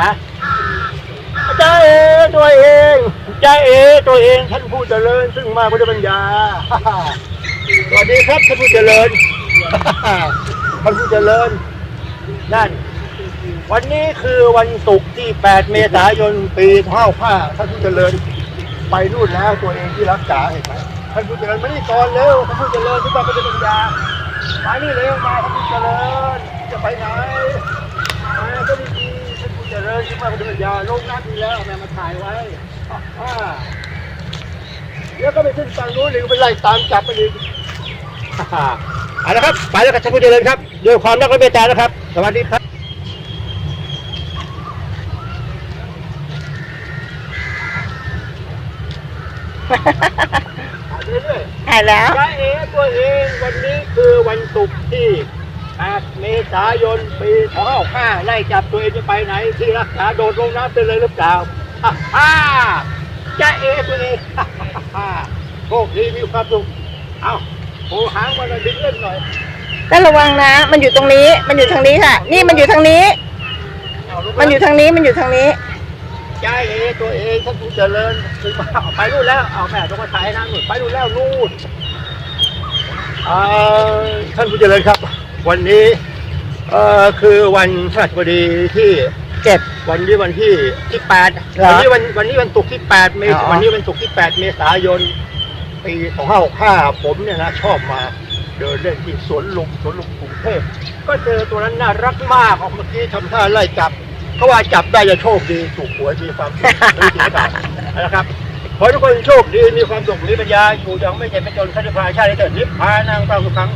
นะใจเอตัวเองใจเอตัวเองท่านผู้เจริญ ซึ่งมาพุทธปัญญาสวัสดีครับท่านผู้เจริญท่านผู้เจริญ นั่น วันนี้คือวันศุกร์ที่ 8 เมษายนปี55ท่านผู้เจริญ ไปนู่นแล้วตัวเองที่รักษาเห็นไหมท่านผู้เจริญมานี่ก่อนเร็วท่านผู้เจริญที่มาพุทธปัญญามานี่เร็วมาท่านผู้เจริญจะไปไหนมาก็ดีๆท่านผู้เจริญ ที่มาพุทธปัญญาลงน้ำดีแล้วเอาแม่มาถ่ายไว้อ่าเดี๋ยวก็ไปขึ้นฝั่งนู้นหรือไปไล่ตามจับไปอีกเอาละครับไปแล้วกับท่านผู้เจริญครับด้วยความรักและเมตตานะครับ สวัสดีครับเรื่อยหายแล้วๆจ้าเอตัวเองวันนี้คือวันศุกร์ที่ 8 เมษายน ปี25ไล่จับตัวเองจะไปไหน ที่รักษาโดดลงน้ำไปเลยหรือเปล่าฮ่าฮ่าจ้าเอตัวเองฮ่าฮ่าฮ่าโชคดีมีความสุข เอาโผหางมาหน่อยดึงเล่นหน่อยก็ระวังนะ มันอยู่ตรงนี้ มันอยู่ทางนี้ค่ะ นี่มันอยู่ทางนี้เอาลูกมันอยู่ทางนี้ มันอยู่ทางนี้ใจเอตัวเองท่านผู้เจริญคือมาไปนู่นแล้ว เอาแม่ต้องมาถ่ายให้นั่งนู่นไปนู่นแล้วนู่นอ่าท่านผู้เจริญครับ วันนี้เอ่อคือวันพฤหัสบดีที่เจ็ด วันนี้วันที่ที่แปดเหรอวันนี้วันวันนี้วันศุกร์ที่แปดเมษอ๋อวันนี้วันศุกร์ที่แปดเมษายนปีสองห้าหกห้าผมเนี่ยนะชอบมาเดินเล่นที่สวนลุมสวนลุมกรุงเทพก็เจอตัวนั้นน่ารักมากออกเมื่อกี้ทำท่าไล่จับเขาว่าจับได้จะโชคดีถูกหวยมีความสุขไม่จริงหรือเปล่านะครับขอให้ทุกคนโชคดีมีความสุขมีปัญญาอยู่อย่างไม่เจ็บไม่จนข้าราชการชาติได้เกิดนิพพานังตามสุขัง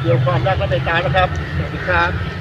เกี่ยวความรักและเมตตานะครับสวัสดีครับ